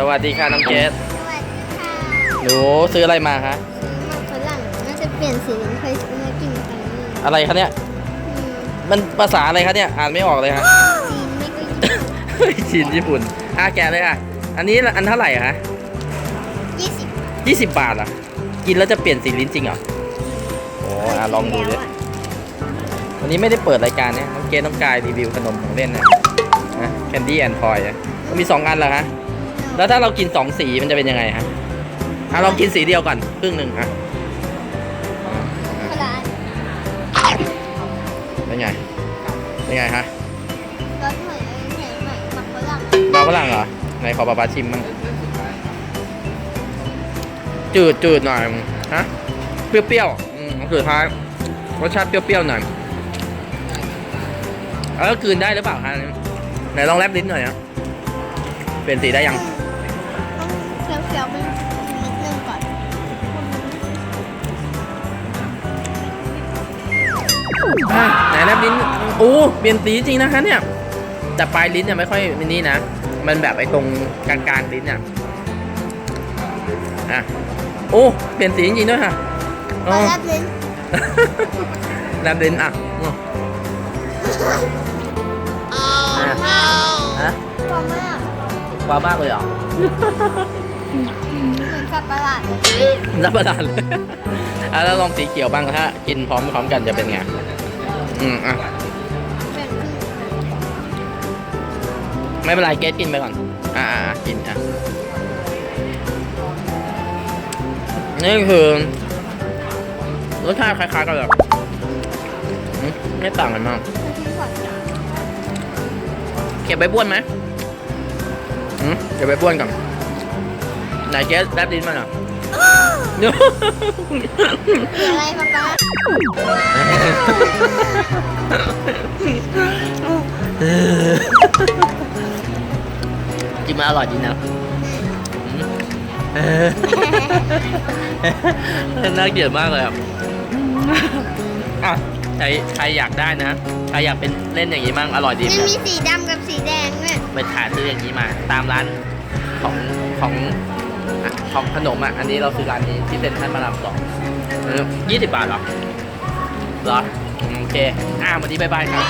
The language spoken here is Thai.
สวัสดีค่ะน้องเกสสวัสดีค่ะหนูซื้ออะไรมาคะมันฝรั่งน่าจะเปลี่ยนสีลิ้นเคยซื้อมากินครั้งหนึงอะไรคะเนี่ย อืมมันภาษาอะไรคะเนี่ย อ่านไม่ออกเลยค่ะจีนไม่ก็เฮ้ยจีนญี่ปุ่นอะแกะเลยค่ะ อันนี้อันเท่าไหร่อะคะยี่สิบยี่สิบบาทเหรอ กินแล้วจะเปลี่ยนสีลิ้นจริงเหรอโอ้อะลองดูดิ วันนี้ไม่ได้เปิดรายการเนี่ยน้องเกสน้องกายรีวิวขนมของเล่นนะนะแคนดี้แอนด์พอยมีสองอันเหรอฮะ แล้วถ้าเรากินสองสีมันจะเป็นยังไงฮะอะลองกินสีเดียวก่อนครึ่งหนึ่งอะคนละอันเป็นไงเป็นไงฮะรสเหมือนเหมือนเหมือนมันฝรั่งมาฝรั่งเหรอไหนขอปลาปลาชิมบ้างจืดจืดหน่อยฮะเปรี้ยวๆอืมสุดท้ายรสชาติเปรี้ยวๆหน่อยแล้วกลืนได้หรือเปล่าฮะไหนลองแลบลิ้นหน่อยนะเปลี่ยนสีได้ยัง เคี้ยวๆไปนิดนึงก่อนอะไหนแลบลิ้นโอ้เปลี่ยนสีจริงนะคะเนี่ยแต่ปลายลิ้นเนี่ยไม่ค่อยมินี่นะ มันแบบไอ้ตรงกลางกลางๆลิ้นเนี่ยอะโอ้เปลี่ยนสีจริงๆด้วยค่ะมาอ๋อแลบลิ้นแลบลิ้นอะอืมอะฮะพอมากว้าวมากเลยเหรอ เหมือนสับประหลาดเลยรับประทานเลยอะแล้วลองสีเขียวบ้างถ้ากินพร้อมพร้อมกันจะเป็นไง อืมอะ เป็นครึ่งไม่เป็นไรเกสกินไปก่อน อ่าอ่าอ่ากินอะ นี่คือรสชาติคล้ายๆกันเลยอืมไม่ต่างกันมากมันทิ้งก่อนเก็บไว้บ้วนไหมอืมเก็บไว้บ้วนก่อน ไหนเกสแลบลิ้นมาหน่อยเดี๋ยวสีอะไรป๊าป๊าจริงมันอร่อยจริงนะอืมน่าเกลียดมากเลยอะอะใครใครอยากได้นะใครอยากเป็นเล่นอย่างนี้มั่งอร่อยดีมันครับมีสีดำกับสีแดงด้วยไปหาซื้ออย่างนี้มา ตามร้านของของอะ ของขนมอะ อันนี้เราซื้อร้านนี้ที่เซ็นทรัลพระรามสองยี่สิบบาทเหรอ เหรอ โอเค อ่าวันนี้บายบายครับ